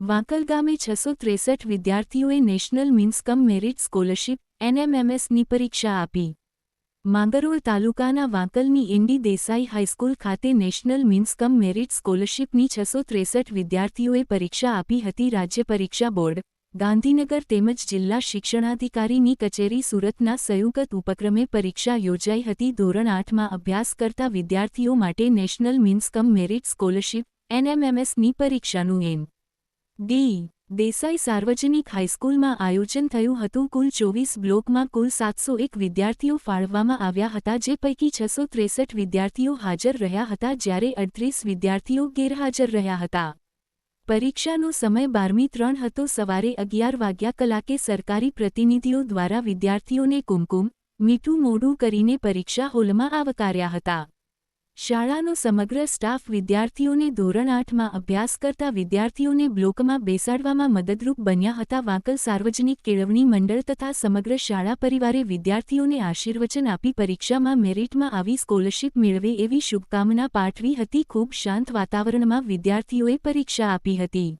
વાંકલ ગામે છસો ત્રેસઠ વિદ્યાર્થીઓએ national means cum merit scholarship એનએમએમએસની પરીક્ષા આપી. માંગરોળ તાલુકાના વાંકલની ઇન્ડી દેસાઈ હાઈસ્કૂલ ખાતે નેશનલ મીન્સ કમ મેરિટ સ્કોલરશીપની છસો ત્રેસઠ વિદ્યાર્થીઓએ પરીક્ષા આપી હતી રાજ્ય પરીક્ષા બોર્ડ. ગાંધીનગર તેમજ જિલ્લા શિક્ષણાધિકારીની કચેરી સુરતના સંયુક્ત ઉપક્રમે પરીક્ષા યોજાઈ હતી. ધોરણ આઠમાં અભ્યાસ કરતા વિદ્યાર્થીઓ માટે national means cum merit scholarship એનએમએમએસની પરીક્ષાનું એમ. ડી. દેસાઈ સાર્વજનિક હાઈસ્કૂલમાં આયોજન થયું હતું. કુલ ચોવીસ બ્લોકમાં કુલ સાતસો એક વિદ્યાર્થીઓ ફાળવવામાં આવ્યા હતા, જે પૈકી છસો ત્રેસઠ વિદ્યાર્થીઓ હાજર રહ્યા હતા, જ્યારે અડત્રીસ વિદ્યાર્થીઓ ગેરહાજર રહ્યા હતા. પરીક્ષાનો સમય બારમી ત્રણ હતો. સવારે અગિયાર વાગ્યા કલાકે સરકારી પ્રતિનિધિઓ દ્વારા વિદ્યાર્થીઓને કુમકુમ, મીઠું મોઢું કરીને પરીક્ષા હોલમાં આવકાર્યા હતા. શાળાનો સમગ્ર સ્ટાફ વિદ્યાર્થીઓને ધોરણ આઠમાં અભ્યાસ કરતા વિદ્યાર્થીઓને બ્લોકમાં બેસાડવામાં મદદરૂપ બન્યા હતા. વાંકલ સાર્વજનિક કેળવણી મંડળ તથા સમગ્ર શાળા પરિવારે વિદ્યાર્થીઓને આશીર્વચન આપી પરીક્ષામાં મેરિટમાં આવી સ્કોલરશીપ મેળવે એવી શુભકામના પાઠવી હતી. ખૂબ શાંત વાતાવરણમાં વિદ્યાર્થીઓએ પરીક્ષા આપી હતી.